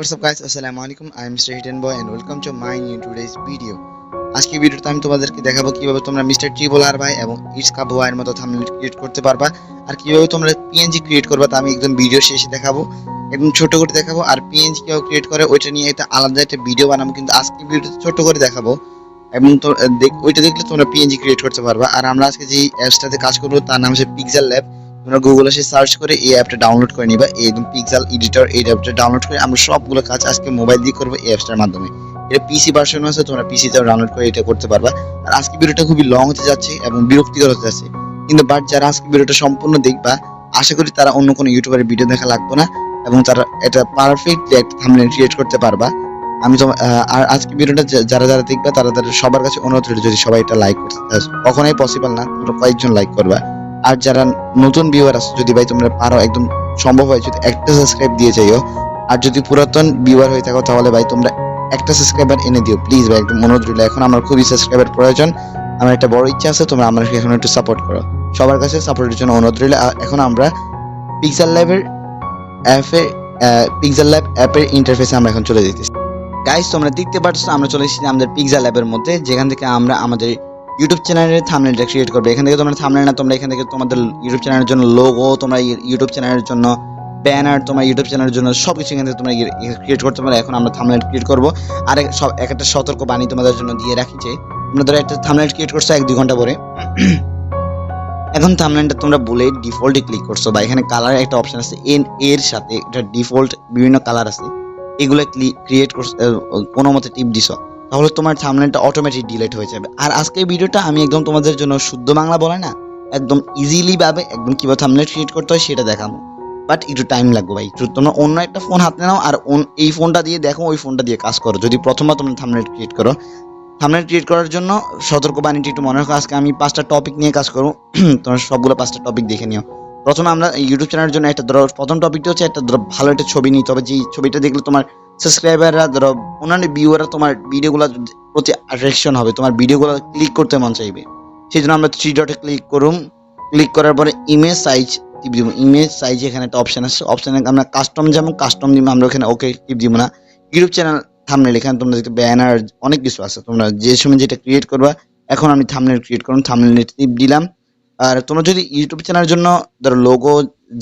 What's up guys, আসসালামু আলাইকুম I am mister hidden boy and welcome to my new today's video আজকে ভিডিওতে আমি তোমাদেরকে দেখাবো কীভাবে তোমরা মিস্টার ট্রিবোলার ভাই এবং ইটস কাপ ওয়াইয়ের মতো থাম্বনেল ক্রিয়েট করতে পারবা আর কীভাবে তোমরা পিএনজি ক্রিয়েট করবা তা আমি একদম ভিডিও শেষে দেখাবো। একদম ছোট করে দেখাবো আর পিএনজি কীভাবে ক্রিয়েট করে ওইটা নিয়ে একটা আলাদা একটা ভিডিও বানাবো কিন্তু আজকে ভিডিওতে ছোট করে দেখাবো। এবং ওইটা দেখলে তোমরা পিএনজি ক্রিয়েট করতে পারবা। আর আমরা আজকে যে অ্যাপসটাতে কাজ করব তার নাম হচ্ছে পিক্সেল ল্যাব তোমরা গুগলে এসে সার্চ করে এই অ্যাপটা ডাউনলোড করে নিবা, এই একদম পিক্সেল এডিটর এই অ্যাপটা ডাউনলোড করে আমরা সবগুলো কাজ আজকে মোবাইল দিয়ে করব এই অ্যাপসটার মাধ্যমে। এটা পিসি ভার্সন আছে, তোমরা পিসিতেও ডাউনলোড করে এটা করতে পারবা। আর আজকে ভিডিওটা খুবই লং হতে যাচ্ছে এবং বিরক্তিকর হতে যাচ্ছে। কিন্তু বাট যারা আজকে ভিডিওটা সম্পূর্ণ দেখবা, আশা করি তারা অন্য কোনো ইউটিউবের ভিডিও দেখা লাগবে না এবং তারা এটা পারফেক্টলি একটা থাম্বনেল ক্রিয়েট করতে পারবা। আমি তো আর আজকে ভিডিওটা যারা যারা দেখবা, তারা তাদের সবার কাছে অনুরোধ যদি সবাই এটা লাইক করতে। কখনোই পসিবল না। তোমরা কয়েকজন লাইক করবা। আর যারা নতুন ভিউয়ার আছে, যদি ভাই তোমরা পারো একদম সম্ভব হয় যদি একটা সাবস্ক্রাইব দিয়ে যাইও, আর যদি পুরাতন ভিউয়ার হয়ে থাকো, তাহলে ভাই তোমরা একটা সাবস্ক্রাইবার এনে দিও। প্লিজ ভাই একদম অনুরোধ রইল এখন আমার খুবই সাবস্ক্রাইবার প্রয়োজন। আমার একটা বড় ইচ্ছা আছে, তোমরা আমাকে এখন একটু সাপোর্ট করো। সবার কাছে সাপোর্টের জন্য অনুরোধ রইল। এখন আমরা পিক্সেল ল্যাবের অ্যাপে পিক্সেল ল্যাব অ্যাপের ইন্টারফেসে আমরা এখন চলে যেতেছি গাইস তোমরা দেখতে পাচ্ছ আমরা চলে এসেছি আমাদের পিক্সেল ল্যাবের মধ্যে, যেখান থেকে আমরা আমাদের ইউটিউব চ্যানেলের থাম্বনেলটা ক্রিয়েট করবে। এখান থেকে তোমরা থাম্বনেল না, তোমরা এখান থেকে তোমাদের ইউটিউব চ্যানেলের জন্য লোগো তোমরা ইউটিউব চ্যানেলের জন্য ব্যানার তোমার ইউটিউব চ্যানেলের জন্য সব কিছু এখান থেকে তোমরা ক্রিয়েট করতে পারো। এখন আমরা থাম্বনেল ক্রিয়েট করব। আর সব এক একটা সতর্ক বাণী তোমাদের জন্য দিয়ে রাখি যে, তোমরা ধরো একটা থাম্বনেল ক্রিয়েট করছ এক দুই ঘণ্টা পরে। এখন থাম্বনেলটা তোমরা বলে ডিফল্টে ক্লিক করছ বা এখানে কালার একটা অপশন আছে এন এর সাথে একটা ডিফল্ট বিভিন্ন কালার আছে। এগুলো ক্লিক ক্রিয়েট করছ কোনো মতে টিপ দিছো। তাহলে তোমার থাম্বনেলটা অটোমেটিক ডিলেট হয়ে যাবে। আর আজকের ভিডিওটা আমি একদম তোমাদের জন্য শুদ্ধ বাংলা বলে না, একদম ইজিলি ভাবে একদম কীভাবে থাম্বনেল ক্রিয়েট করতে হয় সেটা দেখাবো। বাট একটু টাইম লাগবে ভাই, একটু তোমরা অন্য একটা ফোন হাতে নাও আর এই ফোনটা দিয়ে দেখো, ওই ফোনটা দিয়ে কাজ করো। যদি প্রথমবার তোমরা থাম্বনেল ক্রিয়েট করো থাম্বনেল ক্রিয়েট করার জন্য সতর্ক বাণীটি একটু মনে রাখো, আজকে আমি পাঁচটা টপিক নিয়ে কাজ করব। তোমরা সবগুলো পাঁচটা টপিক দেখে নিও। প্রথমে আমরা ইউটিউব চ্যানেলের জন্য একটা ধরো প্রথম টপিকটা হচ্ছে একটা ধরো ভালো একটা ছবি নিতে হবে। যে ছবিটা দেখলে তোমার সাবস্ক্রাইবাররা ধরো অন্যান্য ভিউয়াররা তোমার ভিডিওগুলো প্রতি অ্যাট্রাকশন হবে, তোমার ভিডিওগুলো ক্লিক করতে মন চাইবে। সেই জন্য আমরা থ্রি ডটে ক্লিক করুম। ক্লিক করার পরে ইমেজ সাইজ টিপ দিব। ইমেজ সাইজ এখানে একটা অপশন আছে। অপশনে আমরা কাস্টম যেমন কাস্টম দিব আমরা ওখানে ওকে টিপ দিব না। ইউটিউব চ্যানেল থামনেল এখানে তোমরা দেখতে ব্যানার অনেক কিছু আছে। তোমরা যে সময় যেটা ক্রিয়েট করবা, এখন আমি থামনেল ক্রিয়েট করুন থামনেল টিপ দিলাম। আর তোমরা যদি ইউটিউব চ্যানেলের জন্য ধরো লোগো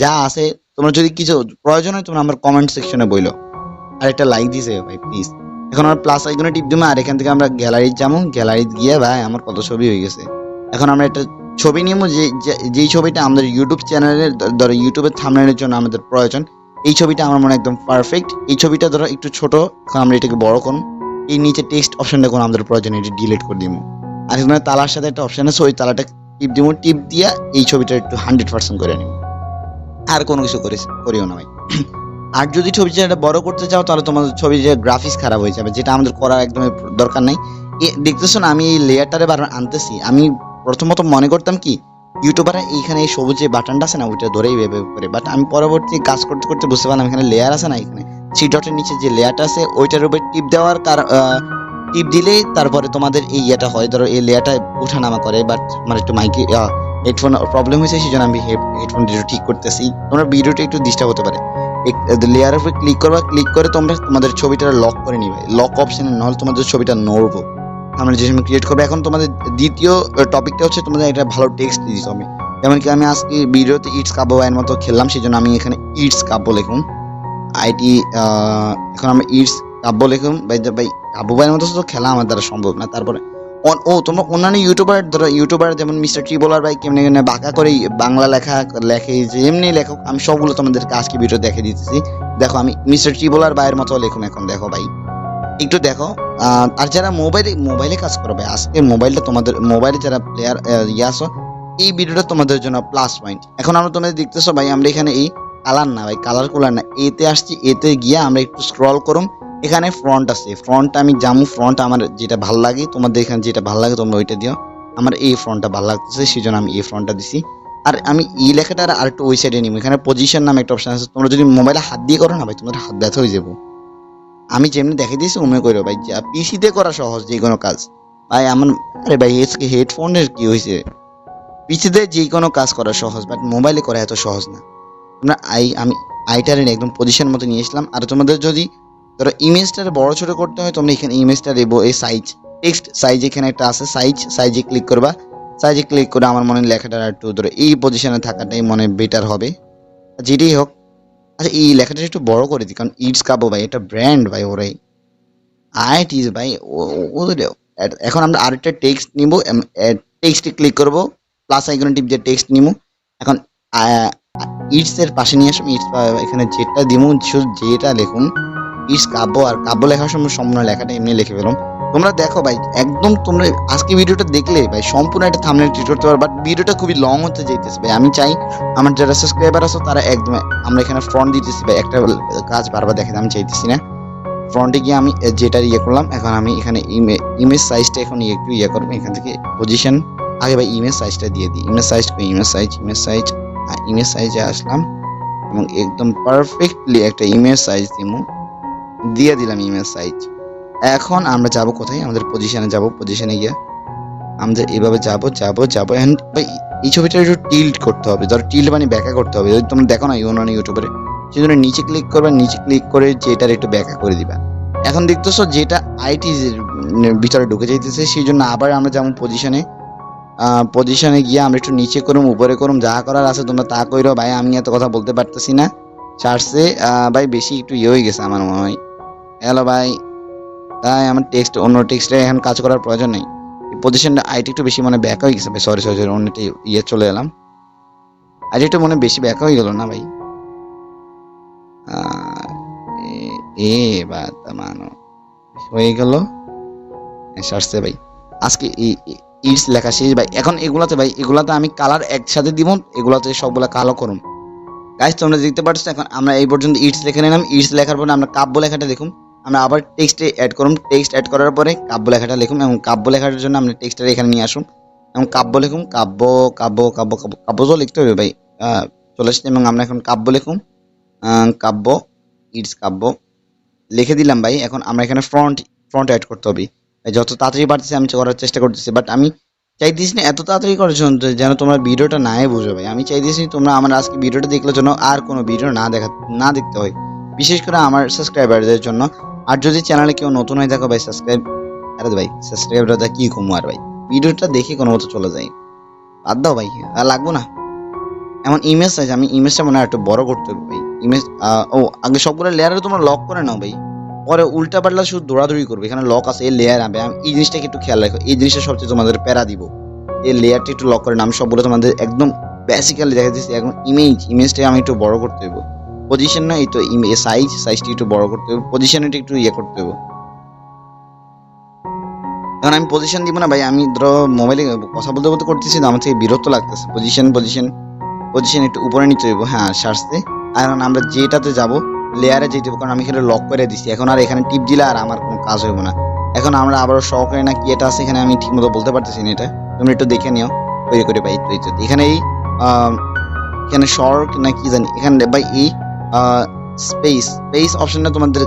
যা আছে, তোমরা যদি কিছু প্রয়োজন হয়, তোমরা আমার কমেন্ট সেকশনে বইলো। আর একটা লাইক দিছে, ভাই প্লিজ এখন আমরা প্লাস আইকনে টিপ দিবো, আর এখান থেকে আমরা গ্যালারি যাব। গ্যালারি গিয়ে, ভাই, আমার কত ছবি হয়ে গেছে। এখন আমরা একটা ছবি নিব, যে যেই ছবিটা আমাদের ইউটিউব চ্যানেলের ধরো ইউটিউবের থামনেলের জন্য আমাদের প্রয়োজন, এই ছবিটা আমার মনে একদম পারফেক্ট এই ছবিটা ধরো একটু ছোট, এখন আমরা এটাকে বড় করুন এই নিচে টেক্সট অপশনটা কোনো আমাদের প্রয়োজন, এটা ডিলিট করে দিব। আর এখানে তালার সাথে একটা অপশন আছে, ওই তালাটা টিপ দিব, টিপ দিয়া এই ছবিটা একটু হান্ড্রেড পার্সেন্ট করে নিব। আর কোনো কিছু করিস, করিও না, ভাই। আর যদি ছবিটা বড় করতে চাও, তাহলে তোমাদের ছবি যে গ্রাফিক্স খারাপ হয়ে যাবে, যেটা আমাদের করার একদমই দরকার নাই। দেখতেছো না, আমি এই লেয়ারটারে বারবার আনতেছি। আমি প্রথমত মনে করতাম কি ইউটিউবারে এইখানে এই সবুজ যে বাটনটা আছে না, ওইটা ধরেই ভেবে করে। বাট আমি পরবর্তী কাজ করতে করতে বুঝতে পারলাম, এখানে লেয়ার আছে না এখানে থ্রি ডটের নিচে যে লেয়ারটা আছে, ওইটার উপর টিপ দেওয়ার কার টিপ দিলেই তারপরে তোমাদের এই ইয়েটা হয়। ধরো এই লেয়ারটা উঠানামা করে বাট আমার একটু মাইকে হেডফোন প্রবলেম হয়েছে সেই জন্য আমি হেডফোনটা একটু ঠিক করতেছি। তোমরা ভিডিওটা একটু ডিস্টার্ব হতে পারে। লেয়ারের উপরে ক্লিক করবা ক্লিক করে তোমরা তোমাদের ছবিটা লক করে নিবে। লক অপশনে নাহলে তোমাদের ছবিটা নড়বো। আমরা যে সময় ক্রিয়েট করব, এখন তোমাদের দ্বিতীয় টপিকটা হচ্ছে তোমাদের একটা ভালো টেক্সট দিতে হবে। যেমন কি আমি আজকে ভিডিওতে ইটস কাব্য এর মতো খেললাম সেই জন্য আমি এখানে ইটস কাব্য লিখুন। আইটি এখন আমরা ইটস কাব্য লিখুন। ভাই কাব্য ভাইয়ের মতো তো খেলা আমার দ্বারা সম্ভব না। তারপরে ও, তোমরা অন্যান্য ইউটিউবার ধরো ইউটিউবার যেমন মিস্টার ট্রিবোলার ভাই, কেমনি কেমনি বাঁকা করে বাংলা লেখা, লেখে যে এমনি লেখক, আমি সবগুলো তোমাদেরকে আজকে ভিডিও দেখে দিতেছি। দেখো, আমি মিস্টার ট্রিবোলার ভাইয়ের মতো লেখুন এখন, দেখো ভাই। একটু দেখো আর যারা মোবাইলে মোবাইলে কাজ করো করবে আজকে মোবাইলটা তোমাদের মোবাইলে যারা প্লেয়ার ইয়ে আসো এই ভিডিওটা তোমাদের জন্য প্লাস পয়েন্ট এখন আমরা তোমাদের দেখতেছো ভাই, আমরা এখানে এই কালার না ভাই কালার কুলার না, এতে আসছি, এতে গিয়ে আমরা একটু স্ক্রল করুম। এখানে ফ্রন্ট আছে। ফ্রন্ট আমি জামু ফ্রন্ট আমার যেটা ভালো লাগে, তোমাদের এখানে যেটা ভালো লাগে তোমরা ওইটা দিও। আমার এই ফ্রন্টটা ভালো লাগতেছে সেই জন্য আমি এই ফ্রন্টটা দিছি। আর আমি এই লেখাটা আর একটু ওই সাইডে নিব। এখানে পজিশন নামে একটা অপশান আছে। তোমরা যদি মোবাইলে হাত দিয়ে করো না ভাই, তোমাদের হাত ব্যথা হয়ে যাব। আমি যেমনি দেখে দিয়েছি অমনি করো ভাই। যা পিসিতে করা সহজ যে কোনো কাজ। ভাই, আমার আরে ভাই, আজকে হেডফোনের কি হয়েছে? পিসিতে যে কোনো কাজ করা সহজ বাট মোবাইলে করা এত সহজ না। তোমরা আই আমি আইটারে একদম পজিশন মতো নিয়ে এসলাম আর তোমাদের যদি ধরো ইমেজটা বড় ছোট করতে হয়, তোমরা এখানে ইমেজটা দেবো, এই সাইজ টেক্সট সাইজ এখানে একটা আছে সাইজ সাইজে ক্লিক করবা সাইজে ক্লিক করে আমার মনে লেখাটা একটু ধরো এই পজিশনে থাকাটাই মনে বেটার হবে যেটাই হোক আচ্ছা এই লেখাটা একটু বড় করে দিই, কারণ ইটস কাবো ভাই, এটা ব্র্যান্ড ভাই ওরাই, আইট ইজ ভাই ওদের এখন আমরা আরেকটা টেক্সট নিব টেক্সটে ক্লিক করব প্লাস আইকনে টিপ দিয়ে টেক্সট নিব, এখন ইটস এর পাশে নিয়ে আসুন ইটস এখানে যেটা দিব, শুধু যেটা লিখুন ইটস কাব্য আর কাব্য লেখার সময় সম্পূর্ণ লেখাটা এমনি লিখে ফেলুন তোমরা দেখো ভাই, একদম তোমরা আজকে ভিডিওটা দেখলে ভাই, সম্পূর্ণ একটা থামনেল ট্রিট করতে পারো বাট ভিডিওটা খুবই লং হতে যাইতেছে ভাই। আমি চাই আমার যারা সাবস্ক্রাইবার আছে, তারা একদম আমরা এখানে ফ্রন্ট দিতেছি ভাই, একটা কাজ বারবার দেখাতে আমি চাইতেছি না। ফ্রন্টে গিয়ে আমি যেটা ইয়ে করলাম, এখন আমি এখানে ইমেজ সাইজটা এখন একটু ইয়ে করব। এখান থেকে পজিশন আগে ভাই ইমেজ সাইজটা দিয়ে দিই। Image size image size image size image সাইজে আসলাম, এবং একদম পারফেক্টলি একটা ইমেজ সাইজ দিব দিয়ে দিলাম ইমেজ সাইজ এখন আমরা যাব কোথায়? আমাদের পজিশনে যাব। পজিশনে গিয়ে আমাদের এভাবে যাব যাব যাব। এখন ভাই, এই ছবিটা একটু টিল্ট করতে হবে। ধর টিল্ট মানে ব্যাকা করতে হবে। যদি তোমরা দেখো না অন্যান্য ইউটিউবারে সেই জন্য নিচে ক্লিক করবে। নিচে ক্লিক করে যেটার একটু ব্যাকা করে দিবা। এখন দেখতেছো যেটা আইটি ভিতরে ঢুকে যাইতেছে, সেই জন্য আবার আমরা যেমন পজিশনে পজিশনে গিয়ে আমরা একটু নিচে করুম, উপরে করুম, যা করার আছে তোমরা তা কইরো। ভাই, আমি এত কথা বলতে পারতেছি না। চার্জে ভাই, বেশি একটু ইয়ে হয়ে গেছে আমার মনে হয়। হ্যালো ভাই। তাই আমার টেক্সট অন্য টেক্সটে এখন কাজ করার প্রয়োজন নেই। পজিশনটা আইটি একটু বেশি মানে ব্যাক হয়ে গেছে ভাই। সরি সরি সরি অন্যটি ইয়ে চলে এলাম। আইটি একটু মনে বেশি ব্যাক হয়ে গেল না ভাই? এ- বাত মানো। হয়ে গেল। সারছে ভাই। আজকে ইটস লেখা শেষ ভাই। এখন এগুলাতে ভাই, এগুলাতে আমি কালার একসাথে দিব, এগুলাতে সবগুলা কালো করুন। গাইস তোমরা দেখতে পাচ্ছ এখন আমরা এই পর্যন্ত ইটস লিখে নিলাম। ইটস লেখার পরে আমরা কাব্য লেখাটা দেখুন। আমরা আবার টেক্সটে অ্যাড করুন। টেক্সট অ্যাড করার পরে কাব্য লেখাটা লিখুন এবং কাব্য লেখার জন্য আমরা টেক্সটটা এখানে নিয়ে আসুন। এবং কাব্য লিখুন, কাব্য কাব্য কাব্য কাব্য কাব্য তো লিখতে হবে ভাই। চলে আসছে এবং আমরা এখন কাব্য লিখুন। কাব্য ইটস কাব্য। লিখে দিলাম ভাই, এখন আমরা এখানে ফ্রন্ট ফ্রন্ট অ্যাড করতে হবে। যত তাড়াতাড়ি পারতেছি আমি করার চেষ্টা করতেছি বাট আমি চাইতেছি না এত তাড়াতাড়ি করার জন্য যেন তোমরা ভিডিওটা নাই বুঝো ভাই। আমি চাইতেছি তোমরা আমার আজকে ভিডিওটা দেখলে যেন আর কোনো ভিডিও না দেখা, না দেখতে হয়। বিশেষ করে আমার সাবস্ক্রাইবারদের জন্য। আর যদি চ্যানেলে কেউ নতুন হয়ে থাকো ভাই সাবস্ক্রাইব আরে ভাই সাবস্ক্রাইবারটা কি কমু আর ভাই? ভিডিওটা দেখে কোনো মতো চলে যায় বাদ দাও ভাই, আর লাগবো না। এমন ইমেজ আছে, আমি ইমেজটা মনে হয় একটু বড় করতে হবে ভাই। ইমেজ ও, আগে সবগুলো লেয়ারে তোমরা লক করে নাও ভাই। পরে উল্টা পাল্টা শুধু দৌড়াদৌড়ি করবে। এখানে লক আছে, এই লেয়ার আমি এই জিনিসটাকে একটু খেয়াল রাখো। এই জিনিসটা সবচেয়ে তোমাদের প্যারা দিব। এই লেয়ারটা একটু লক করে নাও। আমি সবগুলো তোমাদের একদম বেসিক্যালি দেখা দিচ্ছি। এখন ইমেজ ইমেজটাকে আমি একটু বড় করতে হবে পজিশন না এই তো সাইজ সাইজটি একটু বড় করতে হবে। পজিশনটা একটু ইয়ে করতে হবে। এখন আমি পজিশন দিব না ভাই আমি ধরো মোবাইলে কথা বলতে বলতে করতেছি আমার থেকে বিরক্ত লাগতেছে। পজিশন পজিশন পজিশন একটু উপরে নিতে হইব। হ্যাঁ সার্চতে আর আমরা যেটাতে যাব লেয়ারে যেতে হবে, কারণ আমি এখানে লক করে দিছি। এখন আর এখানে টিপ দিলে আর আমার কোনো কাজ হইব না। এখন আমরা আবারও শখে না কি এটা আছে এখানে আমি ঠিকমতো বলতে পারতেছি না এটা। তুমি একটু দেখে নিও। তৈরি করে তো এখানে এই এখানে শর্ট না কি জানি এখানে ভাই এই স্পেস স্পেস অপশনটা তোমাদের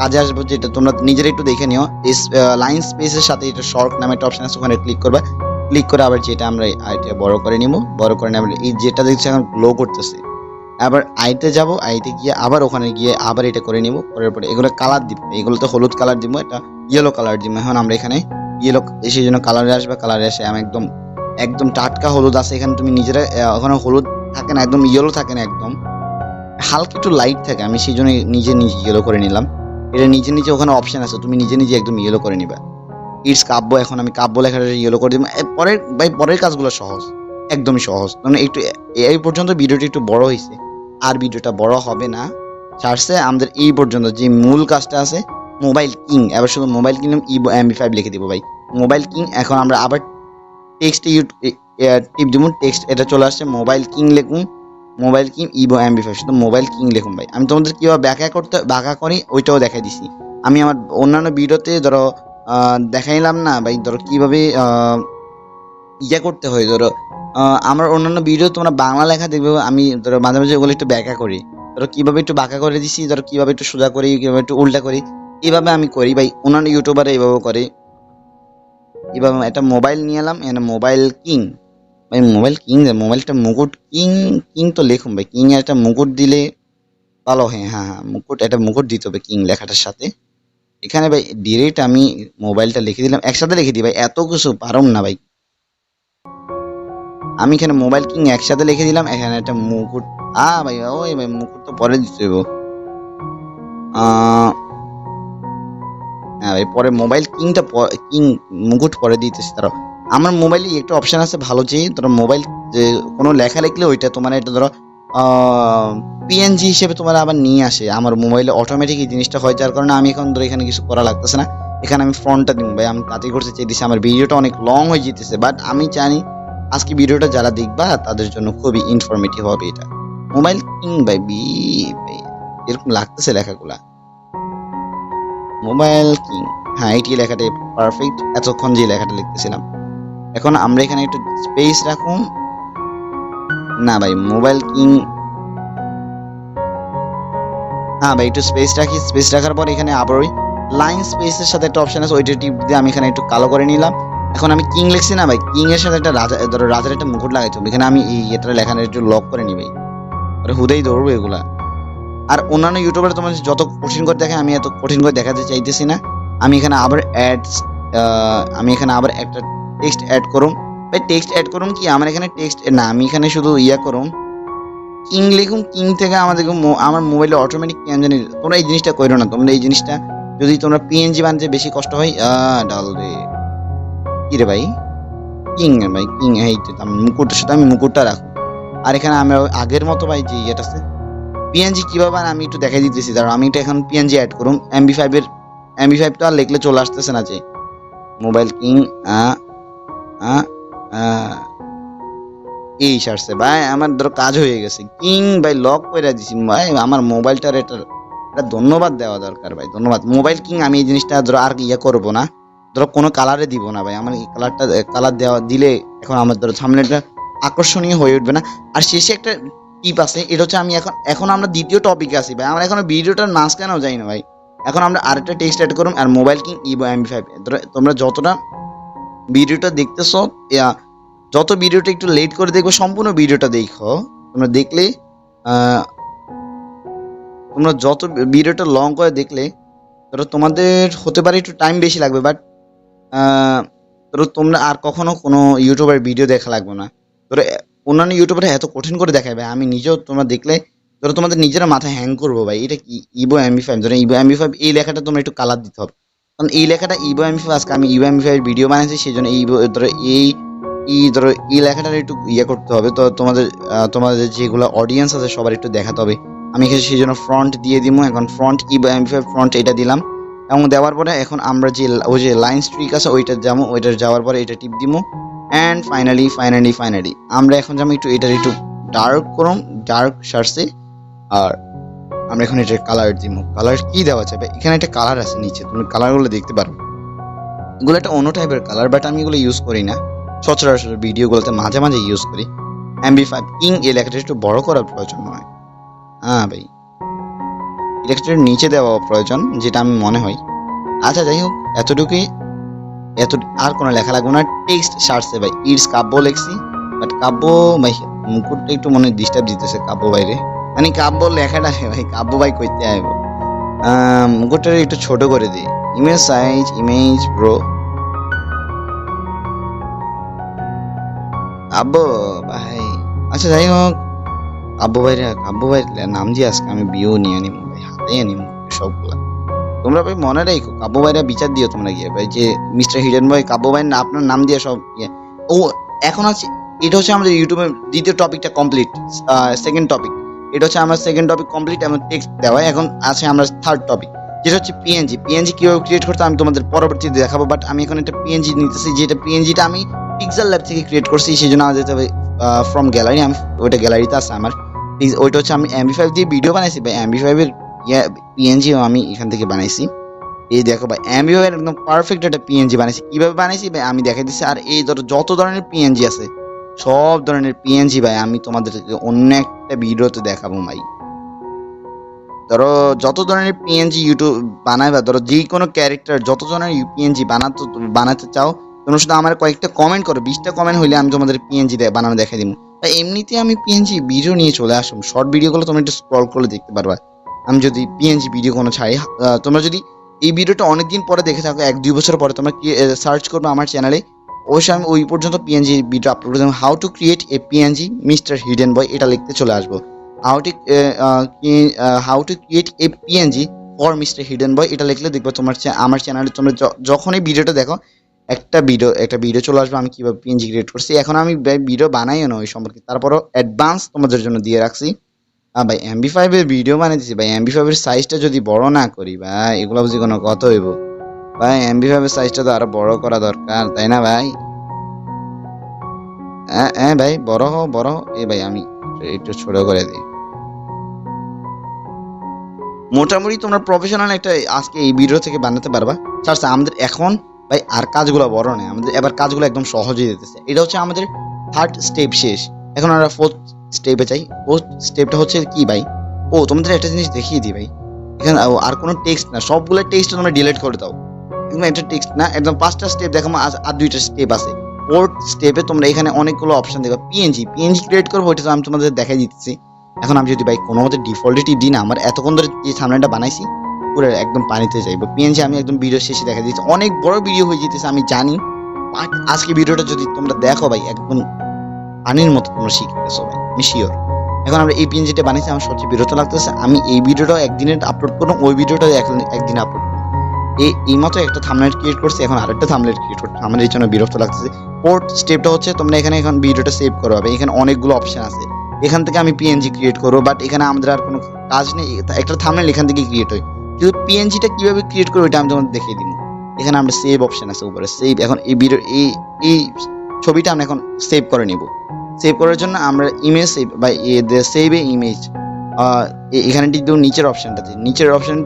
কাজে আসবে যেটা তোমরা নিজেরা একটু দেখে নিও। এই লাইন স্পেসের সাথে এটা শর্ট নামে একটা অপশন আছে, ওখানে ক্লিক করবে। ক্লিক করে আবার যেটা আমরা আইটা বড় করে নিব, বড় করে নিয়ে এই যেটা দেখছি এখন গ্লো করতেছে। আবার আইতে যাব আইতে গিয়ে আবার ওখানে গিয়ে আবার এটা করে নিব, করার পরে এগুলো কালার দিব, এগুলো তো হলুদ কালার দিব, এটা ইয়েলো কালার দিব, এখন আমরা এখানে ইয়েলো সেই জন্য কালারে আসবে কালারে আসে আমি একদম একদম টাটকা হলুদ আছে, এখানে তুমি নিজেরা ওখানে হলুদ থাকে না, একদম ইয়েলো থাকে না, একদম। হালকা একটু লাইট থাকে, আমি সেই জন্য নিজে নিজে ইয়েলো করে নিলাম। এটা নিজে নিজে ওখানে অপশন আছে, তুমি নিজে নিজে একদম ইয়েলো করে নিবা। ইটস কাব্য, এখন আমি কাব্য লেখাটা ইয়েলো করে দিব। পরের, ভাই, পরের কাজগুলো সহজ, একদমই সহজ। মানে একটু এই পর্যন্ত ভিডিওটি একটু বড় হয়েছে আর ভিডিওটা বড় হবে না। চার্জে আমাদের এই পর্যন্ত যে মূল কাজটা আছে মোবাইল কিং এবার শুধু মোবাইল কিং ই এমবি ফাইভ লিখে দিব, ভাই। মোবাইল কিং এখন আমরা আবার টেক্সট টিপ দিব টেক্সট এটা চলে আসছে মোবাইল কিং লিখুন। মোবাইল কিং এমবি ফাইভ, শুধু মোবাইল কিং লিখুন ভাই। আমি তোমাদের কীভাবে ব্যাখ্যা করতে, ব্যাখ্যা করি, ওইটাও দেখাই দিছি। আমি আমার অন্যান্য ভিডিওতে ধরো দেখাইলাম না ভাই, ধরো কীভাবে ইয়ে করতে হয়, ধরো আমার অন্যান্য ভিডিও তোমরা বাংলা লেখা দেখবে, আমি ধরো মাঝে মাঝে ওগুলো একটু ব্যাখ্যা করি। ধরো কীভাবে একটু বাঁকা করে দিছি, ধরো কীভাবে একটু সোজা করি, কীভাবে একটু উল্টা করি এইভাবে আমি করি ভাই। অন্যান্য ইউটিউবারে এইভাবে করে। এবার একটা মোবাইল নিয়ে এলাম, এখানে মোবাইল কিং ভাই মোবাইল কিং মোবাইলটা মুকুট কিং কিং তো লিখুন ভাই কিং একটা মুকুট দিলে ভালো হ্যাঁ হ্যাঁ হ্যাঁ মুকুট এটা মুকুট দিতে হবে কিং লেখাটার সাথে। এখানে ভাই ডিরেক্ট আমি মোবাইলটা লিখে দিলাম একসাথে লিখে দিই ভাই এত কিছু পারম না ভাই। আমি এখানে মোবাইল কিং একসাথে লিখে দিলাম এখানে একটা মুকুট আ ভাই ওই ভাই মুকুট তো পরে দিতে হবে আহ, হ্যাঁ ভাই পরে মোবাইল কিংটা কিং মুকুট পরে দিতেছি তারা আমার মোবাইলে একটা অপশন আছে ভালো যে, ধরো মোবাইল, যে কোনো লেখা লিখলে ওইটা তোমার এটা ধরো পিএনজি হিসেবে তোমার আবার নিয়ে আসে। আমার মোবাইলে অটোমেটিক এই জিনিসটা হয়, যার কারণে আমি এখন ধরো এখানে কিছু করা লাগতেছে না। এখানে আমি ফ্রন্টটা দিব ভাই, আমি তাতে করতে চাইতেছি আমার ভিডিওটা অনেক লং হয়ে যেতেছে বাট আমি জানি আজকে ভিডিওটা যারা দেখবা, তাদের জন্য খুবই ইনফরমেটিভ হবে এটা। মোবাইল কিং, ভাই, বি এরকম লাগতেছে লেখাগুলা। মোবাইল কিং হ্যাঁ এইটি লেখাটা পারফেক্ট এতক্ষণ যে লেখাটা লিখতেছিলাম। এখন আমরা এখানে একটু স্পেস রাখুন। না ভাই মোবাইল কিং হ্যাঁ ভাই, একটু স্পেস রাখি। স্পেস রাখার পর এখানে আবার ওই লাইন স্পেসের সাথে একটা অপশন আছে, ওইটা টিপ দিয়ে আমি এখানে একটু কালো করে নিলাম। এখন আমি কিং লিখছি না ভাই কিং এর সাথে একটা রাজা ধরো রাজার একটা মুকুট লাগাইতে হবে এখানে আমি এই এটা লেখানো একটু লক করে নিই ভাই। হুদেই ধরবো এগুলা। আর অন্যান্য ইউটিউবার তোমার যত কঠিন করে দেখে, আমি এত কঠিন করে দেখাতে চাইতেছি না। আমি এখানে আবার অ্যাডস আমি এখানে আবার একটা টেক্সট অ্যাড করুম ভাই টেক্সট অ্যাড করুম কি? আমার এখানে টেক্সট না, আমি এখানে শুধু ইয়া করুম কিং লিখুন কিং থেকে আমাদের আমার মোবাইলে অটোমেটিক কেন জানি, তোমরা এই জিনিসটা করো না। তোমরা এই জিনিসটা যদি তোমরা পিএনজি বানতে বেশি কষ্ট হয় ডাল রে। কি রে ভাই? কিং ভাই কিং এই মুকুটটার সাথে আমি মুকুটটা রাখব। আর এখানে আমি আগের মতো ভাই যে ইয়েটা আছে পিএনজি কীভাবে আমি একটু দেখাই দিতেছি। দাঁড়াও, আমি এটা এখন পিএনজি অ্যাড করুম এমবি ফাইভের এমবি ফাইভ তো আর লিখলে চলে আসতেছে না যে। মোবাইল কিং এই সারছে। ভাই, আমার ধরো কাজ হয়ে গেছে। কিং, ভাই লক করে দিছি। ভাই, আমার মোবাইলটার এটা এটা ধন্যবাদ দেওয়া দরকার, ভাই, ধন্যবাদ। মোবাইল কিং, আমি এই জিনিসটা ধরো আর ইয়ে করব না। ধরো কোনো কালারে দিব না, ভাই। আমার এই কালারটা কালার দেওয়া, দিলে এখন আমার ধরো সামনেটা আকর্ষণীয় হয়ে উঠবে না। আর শেষে একটা টিপ আছে, এটা হচ্ছে আমি এখন এখন আমরা দ্বিতীয় টপিকে আছি, ভাই। আমরা এখন ভিডিওটার মাঝখানেও যাই না ভাই। এখন আমরা আরেকটা টেক্সট অ্যাড করুন আর mobile king Evo MB five তোমরা যতটা ভিডিওটা দেখতেছো? যত ভিডিওটা একটু লেট করে দেখব, সম্পূর্ণ ভিডিওটা দেখো। তোমরা দেখলে তোমরা যত ভিডিওটা লং করে দেখলে, ধরো তোমাদের হতে পারে একটু টাইম বেশি লাগবে বাট ধরো তোমরা আর কখনো কোনো ইউটিউবের ভিডিও দেখা লাগবে না। ধরো অন্যান্য ইউটিউবারে এত কঠিন করে দেখাবে আমি নিজেও তোমরা দেখলে, ধরো তোমাদের নিজেরা মাথায় হ্যাং করব ভাই, এটা কি ইবো এমবি ফাইভ ধরো ইভো এমবি ফাইভ এই লেখাটা তোমরা একটু কালার দিতে হবে। কারণ এই লেখাটা ইভো এমবি ফাইভ আজকে আমি ইভো এমবি ফাইভ ভিডিও বানাইছি সেই জন্য এই ধরো এই এই ধরো এই লেখাটার একটু ইয়ে করতে হবে। তো তোমাদের তোমাদের যেগুলো অডিয়েন্স আছে, সবার একটু দেখাতে হবে। আমি এখানে সেই জন্য ফ্রন্ট দিয়ে দিব এখন font Evo MB five font এটা দিলাম। এবং দেওয়ার পরে এখন আমরা যে ওই যে লাইন স্ট্রিক আছে, ওইটা যাব ওইটা যাওয়ার পরে এটা টিপ দিব অ্যান্ড ফাইনালি ফাইনালি ফাইনালি আমরা এখন যাব একটু এটার একটু ডার্ক করুম ডার্ক সার্সে আর আমরা এখন এটার কালার দিব কালার কি দেওয়া যাবে এখানে একটা কালার আছে নিচে। তুমি কালারগুলো দেখতে পারো। এগুলো একটা অন্য টাইপের কালার বাট আমি এগুলো ইউজ করি না। সচরাচর ভিডিওগুলোতে মাঝে মাঝে ইউজ করি। এমবি ফাইভ কিং এই লেখাটা একটু বড় করার প্রয়োজন নয় হ্যাঁ ভাই। এই লেখাটার নিচে দেওয়া প্রয়োজন, যেটা আমি মনে হয়। আচ্ছা যাই হোক, এতটুকুই। এত, আর কোনো লেখা লাগবে না। টেক্সট সারছে, ভাই। ইটস কাব্য লেখছি বাট কাব্য, ভাই, মুকুটটা একটু মনে ডিস্টার্ব দিতেছে কাব্য বাইরে। মানে কাব্য লেখাটা ভাই? কাব্য ভাই কইতে আইব। মুকুটটা একটু ছোট করে দিই image size image bro Kabya ভাই। আচ্ছা যাই হোক। কাব্য ভাই কাব্য ভাই নাম দিয়ে আজকে আমি বিয়েও নিয়ে আনিম ভাই হাতেই আনিম সবগুলা। তোমরা ভাই মনে রেখো কাব্য ভাইরা বিচার দিও তোমরা গিয়ে ভাই, যে মিস্টার হিডেন ভাই কাব্য ভাই না, আপনার নাম দিয়ে সব ইয়ে। ও, এখন আছে, এটা হচ্ছে আমাদের ইউটিউবের দ্বিতীয় টপিকটা কমপ্লিট সেকেন্ড টপিক এটা হচ্ছে আমার সেকেন্ড টপিক কমপ্লিট এবং টেক্সট দেওয়া। এখন আছে আমরা থার্ড টপিক যেটা হচ্ছে পিএনজি পিএনজি কীভাবে ক্রিয়েট করতে আমি তোমাদের পরবর্তীতে দেখাবো বাট আমি এখন একটা পিএনজি নিতেছি, যেটা পিএনজিটা আমি পিক্সেল ল্যাব থেকে ক্রিয়েট করছি, সেই জন্য আমাদের হবে ফ্রম গ্যালারি আমি ওইটা গ্যালারিতে আছে আমার। ওইটা হচ্ছে আমি এমবি ফাইভ দিয়ে ভিডিও বানাইছি ভাই এমবি ফাইভের পিএনজি আমি এখান থেকে বানাইছি। এই দেখো ভাই এমবি ফাইভের একদম পারফেক্ট একটা পিএনজি বানাইছি। কীভাবে বানাইছি ভাই, আমি দেখাই দিচ্ছি। আর এই ধরো, যত ধরনের পিএনজি আছে সব ধরনের পিএনজি ভাই, আমি তোমাদেরকে অন্য একটা ভিডিওতে দেখাবো ভাই। ধরো, যত ধরনের পিএনজি ইউটিউব বানায় বা ধরো যে কোনো ক্যারেক্টার যত ধরনের পিএনজি বানাতে বানাতে চাও, তোমরা শুধু আমার কয়েকটা কমেন্ট করো, বিশটা কমেন্ট হইলে আমি তোমাদের পিএনজি বানানো দেখাই দিব এমনিতে আমি পিএনজি ভিডিও নিয়ে চলে আসুন। শর্ট ভিডিওগুলো তোমরা একটু স্ক্রল করলে দেখতে পারবা। আমি যদি পিএনজি ভিডিও কোনো ছাড়ি তোমরা যদি এই ভিডিওটা অনেকদিন পরে দেখে থাকো, এক দুই বছর পরে তোমরা কি সার্চ করবে আমার চ্যানেলে অবশ্যই আমি ওই পর্যন্ত পিএনজি ভিডিও আপলোড করে how to create a PNG mister hidden boy এটা লিখতে চলে আসব। How to how to create a PNG for mister hidden boy এটা লিখলে দেখব তোমার আমার চ্যানেলে তোমরা যখনই ভিডিওটা দেখো, একটা ভিডিও একটা ভিডিও চলে আসবে, আমি কীভাবে পিএনজি ক্রিয়েট করছি। এখন আমি ভিডিও বানাইও না ওই সম্পর্কে। তারপরও অ্যাডভান্স তোমাদের জন্য দিয়ে রাখছি। ভাই এমবি ফাইভের ভিডিও বানাইতেছি ভাই এমবি ফাইভের সাইজটা যদি বড় না করি, ভাই, এগুলো বুঝি কোনো কথা হইব। ভাই এমবি ভাবে সাইজটা তো আরও বড় করা দরকার, তাই না ভাই? হ্যাঁ হ্যাঁ ভাই, বড় হো বড় হও। এ ভাই, আমি একটু ছোট করে দিই। মোটামুটি তোমরা প্রফেশনাল একটা আজকে এই ভিডিও থেকে বানাতে পারবা। চার্চ আমাদের এখন ভাই আর কাজগুলো বড় নেই আমাদের এবার কাজগুলো একদম সহজেই দিতেছে। এটা হচ্ছে আমাদের থার্ড স্টেপ শেষ। এখন আমরা ফোর্থ স্টেপে চাই ফোর্থ স্টেপটা হচ্ছে কি ভাই? ও, তোমাদের একটা জিনিস দেখিয়ে দিই ভাই। এখানে আর কোনো টেক্সট না, সবগুলো টেক্সট তোমরা ডিলিট করে দাও। একদম একটা টেক্সট না, একদম পাঁচটা স্টেপ দেখো আর দুইটা স্টেপ আছে। ফোর্থ স্টেপে তোমরা এখানে অনেকগুলো অপশন দেখো পিএনজি পিএনজি ক্রিয়েট করব, ওইটা আমি তোমাদের দেখাই দিচ্ছি এখন আমি যদি ভাই কোনো মতে ডিফল্টটি দিই না, আমার এতক্ষণ ধরে যে সামনেটা বানাইছি, পুরো একদম পানিতে যাইবো। পিএনজি আমি একদম ভিডিও শেষে দেখা দিচ্ছি অনেক বড় ভিডিও হয়ে যেতেছে, আমি জানি। বাট আজকে ভিডিওটা যদি তোমরা দেখো ভাই, একদম পানির মতো তোমরা শিখতেছো ভাই, আমি শিওর এখন আমরা এই পিএনজিটা বানিয়েছি আমার সবচেয়ে বিরত লাগতেছে, আমি এই ভিডিওটা একদিনে আপলোড করব, ওই ভিডিওটা একদিন আপলোড এই এই মতো একটা থামলেট ক্রিয়েট করছি, এখন আরেকটা থামলেট ক্রিয়েট করছি। আমার এই জন্য বিরক্ত লাগতেছে। ফোর্থ স্টেপটা হচ্ছে, তোমরা এখানে এখন ভিডিওটা সেভ করো হবে এখানে অনেকগুলো অপশন আছে। এখান থেকে আমি পিএনজি ক্রিয়েট করব বাট এখানে আমাদের আর কোনো কাজ নেই। একটা থামলেট এখান থেকে ক্রিয়েট হয়। কিন্তু পিএনজিটা কীভাবে ক্রিয়েট করব এটা আমি তোমাদের দেখিয়ে এখানে আমরা সেভ অপশন আছে উপরে। সেভ এখন এই ভিডিও এই এই ছবিটা আমরা এখন সেভ করে নিব। সেভ করার জন্য আমরা ইমেজ সেভ বা সেভ এ ইমেজ এখানে টিপ দেবো নিচের অপশনটাতে নিচের অপশন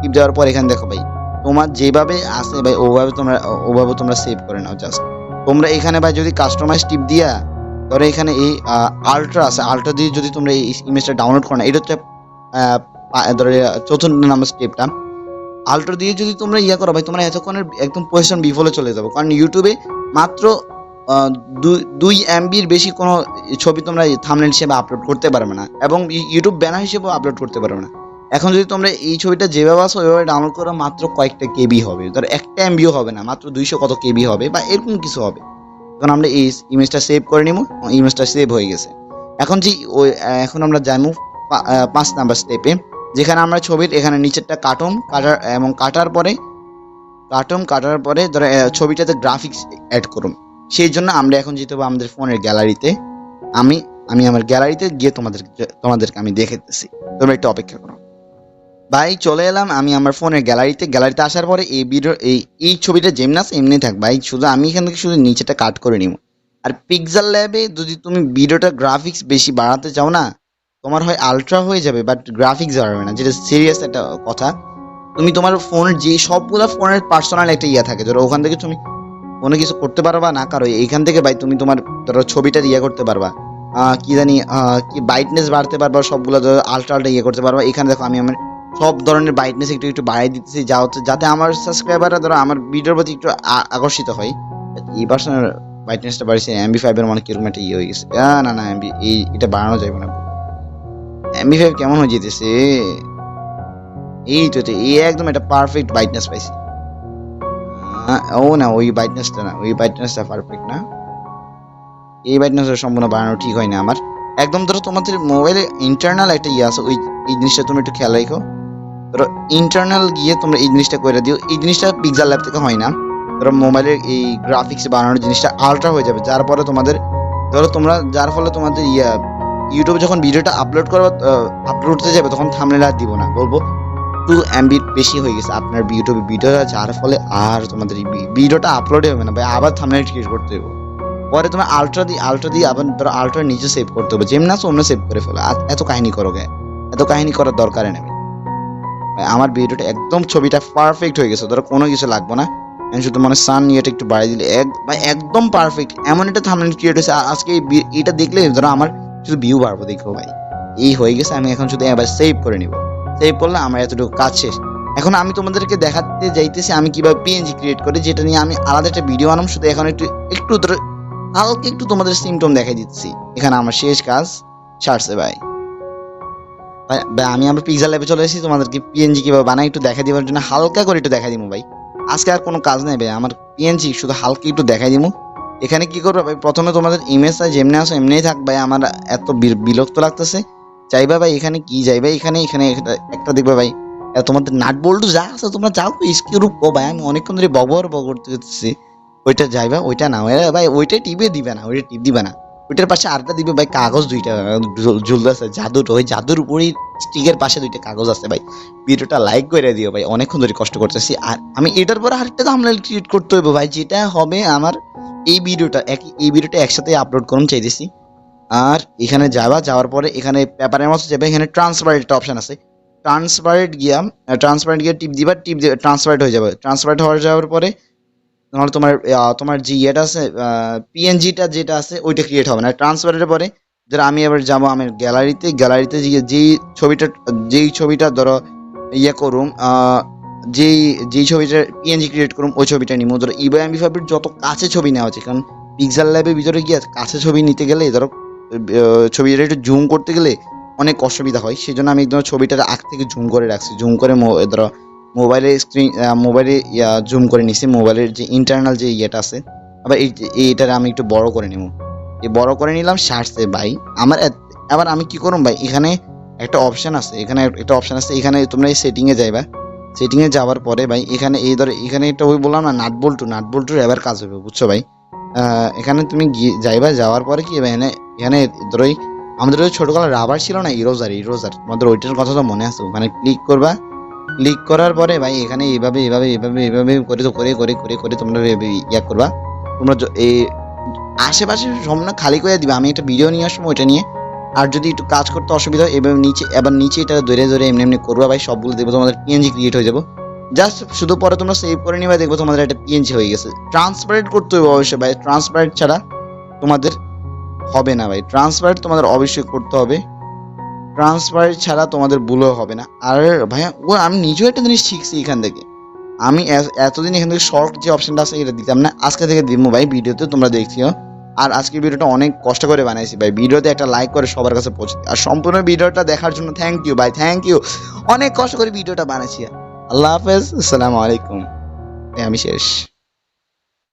টিপ দেওয়ার পর এখানে দেখো ভাই। তোমার যেভাবে আসে ভাই, ওভাবে তোমরা ওভাবে তোমরা সেভ করে নাও জাস্ট তোমরা এখানে ভাই যদি কাস্টমাইজ টিপ দিয়া, ধরো এখানে এই আলট্রা আছে আলট্রা দিয়ে যদি তোমরা এই ইমেজটা ডাউনলোড করো না, এটা হচ্ছে ধরো চতুর্থ নাম্বার স্টেপটা আলট্রা দিয়ে যদি তোমরা ইয়া করো ভাই, তোমরা এতক্ষণের একদম পজিশন বিফলে চলে যাব। কারণ ইউটিউবে মাত্র দুই- এমবির বেশি কোনো ছবি তোমরা থামনেল হিসেবে আপলোড করতে পারবে না। এবং ইউটিউব ব্যানার হিসেবেও আপলোড করতে পারবে না। এখন যদি তোমরা এই ছবিটা যেভাবে আসো, ওইভাবে ডাউনলোড করো, মাত্র কয়েকটা কেবি হবে। ধর একটা এমবিও হবে না, মাত্র দুইশো কত কেবি হবে বা এরকম কিছু হবে। এখন আমরা এই ইমেজটা সেভ করে নিব ইমেজটা সেভ হয়ে গেছে। এখন যে ওই, এখন আমরা পা- পাঁচ নাম্বার স্টেপে যেখানে আমরা ছবির, এখানে নিচেরটা কাটুন কাটার, এবং কাটার পরে কাটুন কাটার পরে ধরো ছবিটাতে গ্রাফিক্স অ্যাড করুন। সেই জন্য আমরা এখন যেতে হবে আমাদের ফোনের গ্যালারিতে আমি আমি আমার গ্যালারিতে গিয়ে তোমাদের, তোমাদেরকে আমি দেখেতেছি তোমরা একটু অপেক্ষা করো। ভাই, চলে এলাম। আমি আমার ফোনের গ্যালারিতে। গ্যালারিতে আসার পরে এই ভিডিও এই এই ছবিটা যেমনি আছে এমনি থাক ভাই। শুধু আমি এখান থেকে শুধু নিচেটা কাট করে নিব। আর পিক্সেল ল্যাবে যদি তুমি ভিডিওটা গ্রাফিক্স বেশি বাড়াতে চাও না, তোমার হয় আলট্রা হয়ে যাবে বাট গ্রাফিক্স বাড়াবে না, যেটা সিরিয়াস একটা কথা। তুমি তোমার ফোনের যে সবগুলো ফোনের পার্সোনাল একটা ইয়ে থাকে, ধরো ওখান থেকে তুমি কোনো কিছু করতে পারবা না কারও এইখান থেকে ভাই তুমি তোমার ধরো ছবিটা ইয়ে করতে পারবা। কি জানি কি ব্রাইটনেস বাড়তে পারবা, সবগুলো ধরো আলট্রা আলট্রা ইয়ে করতে পারবা। এখানে দেখো আমি আমার সব ধরনের ব্রাইটনেস একটু একটু বাড়িয়ে দিতেছি, যা হচ্ছে যাতে আমার সাবস্ক্রাইবাররা ধরো আমার ভিডিওর প্রতি একটু আকর্ষিত হয়। এই পার্সোনাল ব্রাইটনেসটা বাড়িয়েছে এমবি ফাইভের মনে কীরকম একটা ইয়ে হয়ে গেছে। না না এমবি এই, এটা বাড়ানো যাবে না। এমবি ফাইভ কেমন হয়ে যেতেছে? এই তো এই একদম একটা পারফেক্ট ব্রাইটনেস পাইছি। ও না, ওই ব্রাইটনেসটা না, ওই ব্রাইটনেসটা পারফেক্ট না। এই ব্রাইটনেসটা সম্পূর্ণ বাড়ানো ঠিক হয় না আমার। একদম ধরো তোমাদের মোবাইলে ইন্টারনাল একটা ইয়ে আছে, ওই, এই জিনিসটা তুমি একটু খেয়াল রাখো। ধরো ইন্টারনাল গিয়ে তোমরা এই জিনিসটা করে দিও। এই জিনিসটা পিক্সেল ল্যাব থেকে হয় না। ধরো মোবাইলের এই গ্রাফিক্স বানানোর জিনিসটা আলট্রা হয়ে যাবে। যার পরে তোমাদের, ধরো, তোমরা, যার ফলে তোমাদের ইয়া ইউটিউবে যখন ভিডিওটা আপলোড করব আপলোড করতে যাবে, তখন থামনেল আর দিব না। বলব টু এমবি বেশি হয়ে গেছে আপনার ইউটিউবে ভিডিওটা যার ফলে আর তোমাদের ভিডিওটা আপলোড হবে না। ভাই, আবার থামনেল ক্রিয়েট করতে হবে। পরে তোমার আলট্রা দিয়ে আলট্রা দিয়ে আবার, ধরো আলট্রা নিচে সেভ করতে হবে। যেমন আছে অন্য সেভ করে ফেলো। এত কাহিনী করো গে এত কাহিনী করার দরকার নেই। আমার ভিডিওটা একদম ছবিটা পারফেক্ট হয়ে গেছে, ধরো কোনো কিছু লাগবে না। আমি শুধু মানে সান ইয়েটা একটু বাড়িয়ে দিলে এক ভাই, একদম পারফেক্ট এমন একটা থামনেল ক্রিয়েট হয়েছে আজকে এটা দেখলে ধরো আমার শুধু ভিউ বাড়বো দেখো ভাই। এই হয়ে গেছে, আমি এখন শুধু এবার সেভ করে নিব। সেভ করলে আমার এতটুকু কাজ শেষ। এখন আমি তোমাদেরকে দেখাতে যাইতেছি, আমি কীভাবে পিএনজি ক্রিয়েট করি, যেটা নিয়ে আমি আলাদা একটা ভিডিও আনাম, শুধু এখন একটু একটু ধরো হালকা একটু তোমাদের সিমটম দেখাই দিচ্ছি। এখানে আমার শেষ কাজ, ছাড়ছে ভাই। ভাই ভাই, আমি আমার পিক্সেল ল্যাবে চলে এসেছি তোমাদেরকে পিএনজি কীভাবে বানাই একটু দেখা দিবার জন্য হালকা করে একটু দেখা দিব ভাই। আজকে আর কোনো কাজ নেই ভাই আমার পিএনজি শুধু হালকা একটু দেখাই দিব এখানে কি করবে ভাই প্রথমে তোমাদের ইমেজটা যেমনি আসো এমনিই থাক ভাই আমার এত বিরক্ত লাগতেছে। চাইবা ভাই এখানে কি যাইবা এখানে এখানে একটা- দেখবে ভাই। তোমাদের নাট বল্টু যা আছে তোমরা যাও রূপ কো ভাই আমি অনেকক্ষণ ধরে বগর বগর করতেছি ওইটা যাইবা ওইটা না ভাই ওইটা টিপে দিবে না ওইটা টিপ দিবে না ওইটার পাশে আরেকটা দিবে ভাই, কাগজ দুইটা ঝুল- ঝুলতেছে জাদুর ওই জাদুর উপরেই স্টিকের পাশে দুইটা কাগজ আছে ভাই। ভিডিওটা লাইক করে দিও ভাই, অনেকক্ষণ ধরে কষ্ট করতেছি। আর আমি এটার পরে আরেকটা থাম্বনেল ক্রিয়েট করতে হবে ভাই, যেটা হবে আমার এই ভিডিওটা, এক, এই ভিডিওটা একসাথে আপলোড করুন চাইতেছি। আর এখানে যাবা, যাওয়ার পরে এখানে পেপারের মতো যাবে, এখানে ট্রান্সপারেন্ট একটা অপশন আছে। ট্রান্সপারেন্ট গিয়া ট্রান্সপারেন্ট গিয়ে টিপ দিবা টিপ ট্রান্সপারেন্ট হয়ে যাবে। ট্রান্সপারেন্ট হয়ে যাওয়ার পরে নাহলে তোমার তোমার যে ইয়েটা আছে পিএনজিটা যেটা আছে, ওইটা ক্রিয়েট হবে না। ট্রান্সফারের পরে ধরো আমি এবার যাব আমার গ্যালারিতে গ্যালারিতে গিয়ে যেই ছবিটা যেই ছবিটা ধরো ইয়ে করুম যেই যেই ছবিটা পিএনজি ক্রিয়েট করুম, ওই ছবিটা নিবো ধরো ইবো এমবি ফাইভের যত কাছে ছবি নেওয়া হচ্ছে কারণ পিক্সেল ল্যাবের ভিতরে গিয়ে কাছে ছবি নিতে গেলে ধরো ছবিটা একটু জুম করতে গেলে অনেক অসুবিধা হয়। সেই জন্য আমি একদম ছবিটা আগ থেকে জুম করে রাখছি। জুম করে ধরো মোবাইলের স্ক্রিন মোবাইলে জুম করে নিছি। মোবাইলের যে ইন্টারনাল যে ইয়েটা আছে। আবার এই এইটারে আমি একটু বড় করে নিব। এই বড় করে নিলাম শার্টসে ভাই। আমার আবার আমি কি করুম ভাই? এখানে একটা অপশন আছে। এখানে একটা অপশন আছে। এখানে তোমরা এই সেটিংয়ে যাইবা। সেটিংয়ে যাওয়ার পরে ভাই, এখানে এই ধরো, এখানে একটা ওই বললাম না, নাট বল্টু। নাট বল্টুর এবার কাজ হবে, বুঝছ ভাই? এখানে তুমি গিয়ে যাইবা। যাওয়ার পরে কি এখানে এখানে ধরো আমাদের ওই ছোটবেলায় রাবার ছিল না? ইরোজার ইরোজার তোমাদের ওইটার কথা তো মনে আছে। ওখানে ক্লিক করবা। ক্লিক করার পরে ভাই, এখানে এইভাবে এইভাবে এইভাবে এইভাবে করে তো, করে করে করে করে তোমরা ইয়া করবা। তোমরা এই আশেপাশে সম্পূর্ণ খালি করে দিবা। আমি একটা ভিডিও নিয়ে আসব ওইটা নিয়ে। আর যদি একটু কাজ করতে অসুবিধা হয় এবার নিচে এবার নিচে এটা ধরে ধরে এমনি এমনি করবা ভাই সবগুলো দেখব, তোমাদের পিএনজি ক্রিয়েট হয়ে যাব। জাস্ট শুধু পরে তোমরা সেভ করে নিবা, দেখব তোমাদের একটা পিএনজি হয়ে গেছে। ট্রান্সপারেন্ট করতে হবে অবশ্যই ভাই ট্রান্সপারেন্ট ছাড়া তোমাদের হবে না ভাই। ট্রান্সপারেন্ট তোমাদের অবশ্যই করতে হবে। ট্রান্সপারেন্ট ছাড়া তোমাদের ভুলও হবে না। আর ভাইয়া, ও, আমি নিজেও একটা জিনিস শিখছি এখান থেকে। আমি এতদিন এখান থেকে শর্ট যে অপশনটা আছে এটা দিতাম না, আজকে থেকে দিব ভাই ভিডিওতে, তোমরা দেখছিও আর আজকের ভিডিওটা অনেক কষ্ট করে বানাইছি ভাই, ভিডিওতে একটা লাইক করে সবার কাছে পৌঁছে আর সম্পূর্ণ ভিডিওটা দেখার জন্য থ্যাংক ইউ ভাই থ্যাংক ইউ অনেক কষ্ট করে ভিডিওটা বানাইছি। আল্লাহ হাফেজ, আসসালামু আলাইকুম। আমি শেষ।